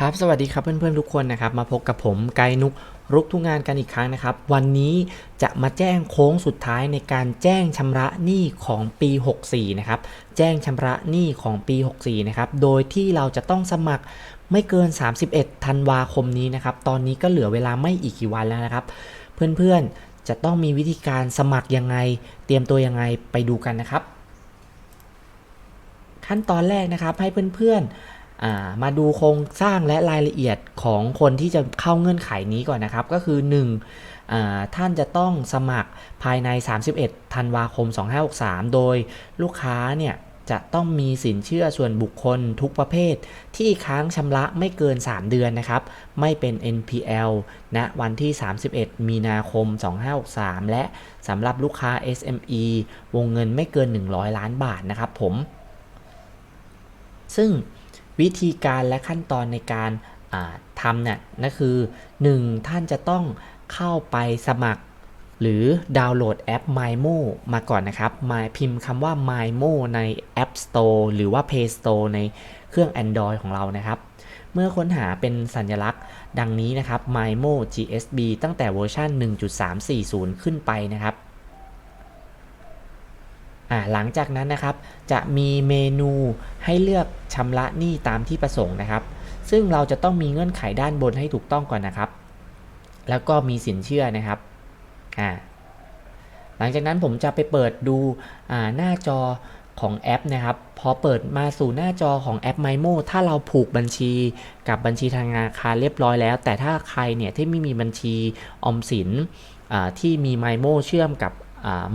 ครับสวัสดีครับเพื่อนๆทุกคนนะครับมาพบกับผมไกนุกรุกทุกงานกันอีกครั้งนะครับ วันนี้จะมาแจ้งโค้งสุดท้ายในการแจ้งชำระหนี้ของปี 64 นะครับ แจ้งชำระหนี้ของปี 64 นะครับ โดยที่เราจะต้องสมัครไม่เกิน 31 ธันวาคมนี้นะครับ ตอนนี้ก็เหลือเวลาไม่อีกกี่วันแล้วนะครับ เพื่อนๆจะต้องมีวิธีการสมัครยังไง เตรียมตัวยังไงไปดูกันนะครับ ขั้นตอนแรกนะครับให้เพื่อนๆอ่า มาดูโครงสร้างและรายละเอียดของคนที่จะเข้าเงื่อนไขนี้ก่อนนะครับ ก็คือ1อ่าท่านจะต้องสมัครภายใน 31 ธันวาคม 2563 โดยลูกค้าเนี่ยจะต้องมีสินเชื่อส่วนบุคคลทุกประเภท ที่ค้างชำระไม่เกิน 3 เดือนนะครับ ไม่เป็น NPL ณวันที่ 31 มีนาคม 2563 และสำหรับลูกค้า SME วงเงินไม่เกิน 100 ล้านบาทนะครับผม ซึ่ง วิธีการและขั้นตอนในการทำเนี่ยนั่นคือ 1. ท่านจะต้องเข้าไปสมัคร หรือดาวน์โหลดแอป MyMo มาก่อนนะครับมาพิมพ์คำว่า MyMo ใน App Store หรือว่า Play Store ในเครื่อง Android ของเรานะครับ เมื่อค้นหาเป็นสัญลักษณ์ดังนี้นะครับ MyMo GSB ตั้งแต่เวอร์ชัน1.340 ขึ้นไปนะครับ หลังจากนั้นนะครับ จะมีเมนูให้เลือกชำระหนี้ตามที่ประสงค์นะครับ ซึ่งเราจะต้องมีเงื่อนไขด้านบนให้ถูกต้องก่อนนะครับ แล้วก็มีสินเชื่อนะครับอ่าหลังจากนั้นผมจะไปเปิดดูหน้าจอของแอปนะครับ พอเปิดมาสู่หน้าจอของแอป MyMo ถ้าเราผูกบัญชีกับบัญชีธนาคารเรียบร้อยแล้ว แต่ถ้าใครเนี่ยที่ไม่มีบัญชีออมสินอ่าที่มี MyMo เชื่อมกับ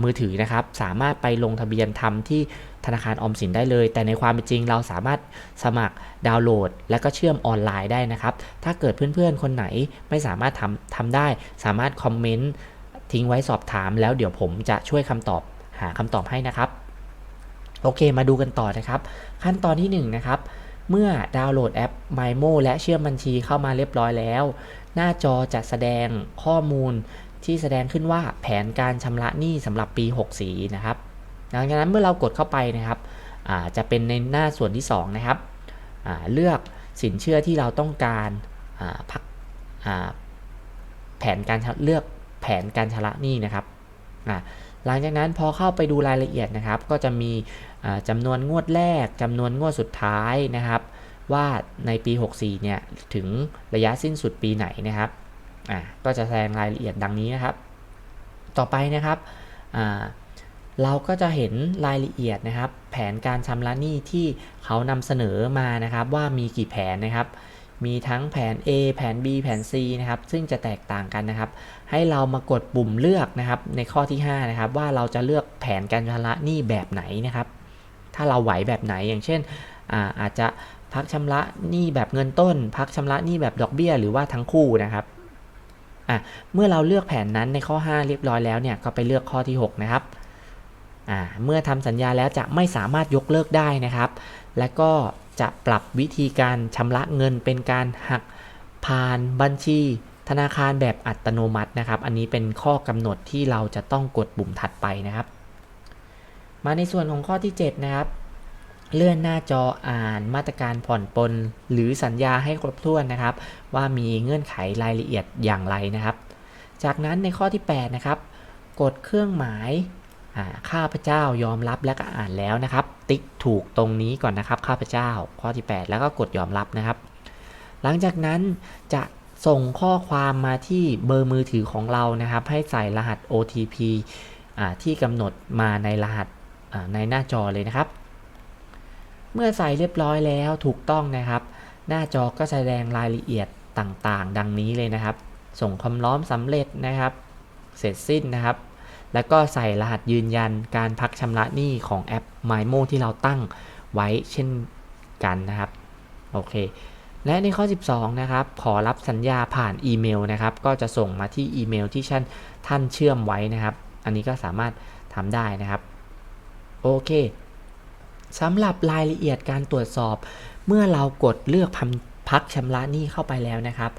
มือถือนะครับ สามารถไปลงทะเบียนทำที่ธนาคารออมสินได้เลย แต่ในความเป็นจริงเราสามารถสมัครดาวน์โหลด และก็เชื่อมออนไลน์ได้นะครับ ถ้าเกิดเพื่อนๆ คนไหนไม่สามารถทำทำได้ สามารถคอมเมนต์ทิ้งไว้สอบถามแล้วเดี๋ยวผมจะช่วยคำตอบหาคำตอบให้นะครับ โอเคมาดูกันต่อนะครับ ขั้นตอนที่1นนะครับเมื่อดาวน์โหลดแอป MyMo และเชื่อมบัญชีเข้ามาเรียบร้อยแล้ว หน้าจอจะแสดงข้อมูล ที่แสดงขึ้นว่าแผนการชำระหนี้สำหรับปี 64 นะครับดังจากนั้นเมื่อเรากดเข้าไปนะครับจะเป็นในหน้าส่วนที่ 2 นะครับ เลือกสินเชื่อที่เราต้องการพักแผนการเลือกแผนการชำระหนี้นะครับ หลังจากนั้นพอเข้าไปดูรายละเอียดนะครับ ก็จะมีจำนวนงวดแรกจำนวนงวดสุดท้ายนะครับ ว่าในปี 64 เนี่ยถึงระยะสิ้นสุดปีไหนนะครับ อ่าก็จะแสดงรายละเอียดดังนี้นะครับ ต่อไปนะครับอ่าเราก็จะเห็นรายละเอียดนะครับ แผนการชำระหนี้ที่เขานำเสนอมานะครับ ว่ามีกี่แผนนะครับ มีทั้งแผน A แผน B แผน C นะครับ ซึ่งจะแตกต่างกันนะครับ ให้เรามากดปุ่มเลือกนะครับ ในข้อที่ 5 นะครับ ว่าเราจะเลือกแผนการชำระหนี้แบบไหนนะครับ ถ้าเราไหวแบบไหนอย่างเช่นอาอาจจะพักชำระหนี้แบบเงินต้น พักชำระหนี้แบบดอกเบี้ย หรือว่าทั้งคู่นะครับ อะเมื่อเราเลือกแผนนั้นในข้อ 5 เรียบร้อยแล้วเนี่ยก็ไปเลือกข้อที่ 6 นะครับอ่าเมื่อทำสัญญาแล้วจะไม่สามารถยกเลิกได้นะครับ และก็จะปรับวิธีการชำระเงินเป็นการหักผ่านบัญชี ธนาคารแบบอัตโนมัตินะครับ อันนี้เป็นข้อกำหนดที่เราจะต้องกดปุ่มถัดไปนะครับ มาในส่วนของข้อที่ 7 นะครับ เลื่อนหน้าจออ่านมาตรการผ่อนปลนหรือสัญญาให้ครบถ้วนนะครับ ว่ามีเงื่อนไขรายละเอียดอย่างไรนะครับ จากนั้นในข้อที่ 8 นะครับ กดเครื่องหมายข้าพเจ้ายอมรับและก็อ่านแล้วนะครับ ติ๊กถูกตรงนี้ก่อนนะครับ ข้าพเจ้า ข้อที่ 8 แล้วก็กดยอมรับนะครับ หลังจากนั้นจะส่งข้อความมาที่เบอร์มือถือของเรานะครับ ให้ใส่รหัส OTP ที่กำหนดมาในรหัสในหน้าจอเลยนะครับ เมื่อใส่เรียบร้อยแล้วถูกต้องนะครับ หน้าจอก็แสดงรายละเอียดต่างๆ ดังนี้เลยนะครับ ส่งคำร้องสำเร็จนะครับ เสร็จสิ้นนะครับ แล้วก็ใส่รหัสยืนยันการพักชำระหนี้ของแอป MyMo ที่เราตั้งไว้เช่นกันนะครับโอเคและในข้อ 12 นะครับ ขอรับสัญญาผ่านอีเมลนะครับ ก็จะส่งมาที่อีเมลที่ท่านท่านเชื่อมไว้นะครับ อันนี้ก็สามารถทำได้นะครับ โอเค สำหรับรายละเอียดการตรวจสอบ เมื่อเรากดเลือกพักชำระหนี้เข้าไปแล้วนะครับ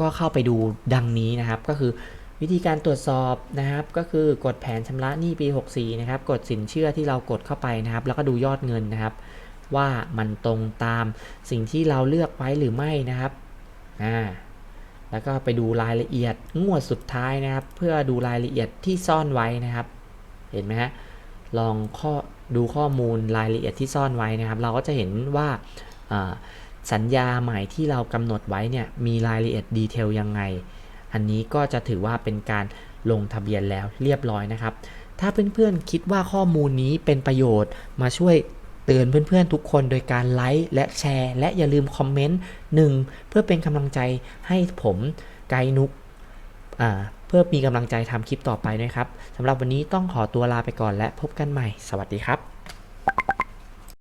ก็เข้าไปดูดังนี้นะครับ ก็คือวิธีการตรวจสอบนะครับ ก็คือกดแผนชำระหนี้ปี 64 นะครับ กดสินเชื่อที่เรากดเข้าไปนะครับ แล้วก็ดูยอดเงินนะครับ ว่ามันตรงตามสิ่งที่เราเลือกไว้หรือไม่นะครับอ่าแล้วก็ไปดูรายละเอียดงวดสุดท้ายนะครับ เพื่อดูรายละเอียดที่ซ่อนไว้นะครับ เห็นไหมฮะลองข้อ ดูข้อมูลรายละเอียดที่ซ่อนไว้นะครับ เราก็จะเห็นว่าสัญญาใหม่ที่เรากำหนดไว้เนี่ยมีรายละเอียดดีเทลยังไง อันนี้ก็จะถือว่าเป็นการลงทะเบียนแล้วเรียบร้อยนะครับ ถ้าเพื่อนๆคิดว่าข้อมูลนี้เป็นประโยชน์มาช่วยเตือนเพื่อนๆทุกคนโดยการไลค์และแชร์ และอย่าลืมคอมเมนต์หนึ่งเพื่อเป็นกำลังใจให้ผมไกด์นุก พื่อมีกำลังใจทำคลิปต่อไปนะครับสำหรับวันนี้ต้องขอตัวลาไปก่อนและพบกันใหม่ สวัสดีครับ